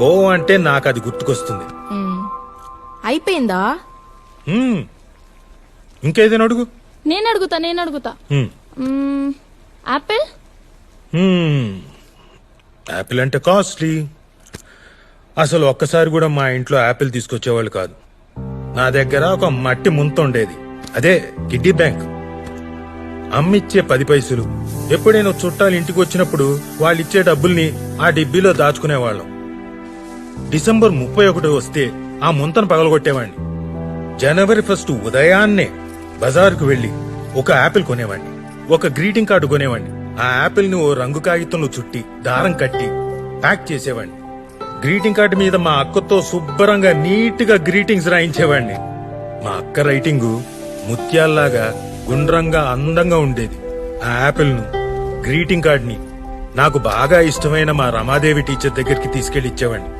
గోవా అంటే నాకు అది గుర్తుకొస్తుంది. అయిపోయిందా? హ్మ్. ఇంకేదైనా అడుగు? నేను అడుగుతా నేను అడుగుతా. మ్మ్. యాపిల్ అంటే కాస్ట్లీ. అసలు ఒక్కసారి కూడా మా ఇంట్లో యాపిల్ తీసుకొచ్చేవాళ్ళు కాదు. నా దగ్గర ఒక మట్టి ముంత ఉండేది. అదే కిడ్డీ బ్యాంక్. అమ్మిచ్చే పది పైసలు. ఎప్పుడైనా చుట్టాలు ఇంటికి వచ్చినప్పుడు వాళ్ళు ఇచ్చే డబ్బుల్ని ఆ డిబ్బీలో దాచుకునేవాళ్ళం. డిసెంబర్ ముప్పై ఒకటి వస్తే ఆ ముంతను పగలగొట్టేవాడిని జనవరి ఫస్ట్ ఉదయాన్నే బజారుకు వెళ్ళి ఒక యాపిల్ కొనేవాడిని ఒక గ్రీటింగ్ కార్డు కొనేవాడిని ఆ యాపిల్ని ఓ రంగు కాగితంలో చుట్టి దారం కట్టి ప్యాక్ చేసేవాడిని గ్రీటింగ్ కార్డు మీద మా అక్కతో శుభ్రంగా నీట్గా గ్రీటింగ్స్ రాయించేవాడిని మా అక్క రైటింగు ముత్యాల్లాగా గుండ్రంగా అందంగా ఉండేది. ఆ యాపిల్ను గ్రీటింగ్ కార్డ్ని నాకు బాగా ఇష్టమైన మా రమాదేవి టీచర్ దగ్గరికి తీసుకెళ్ళి ఇచ్చేవాడిని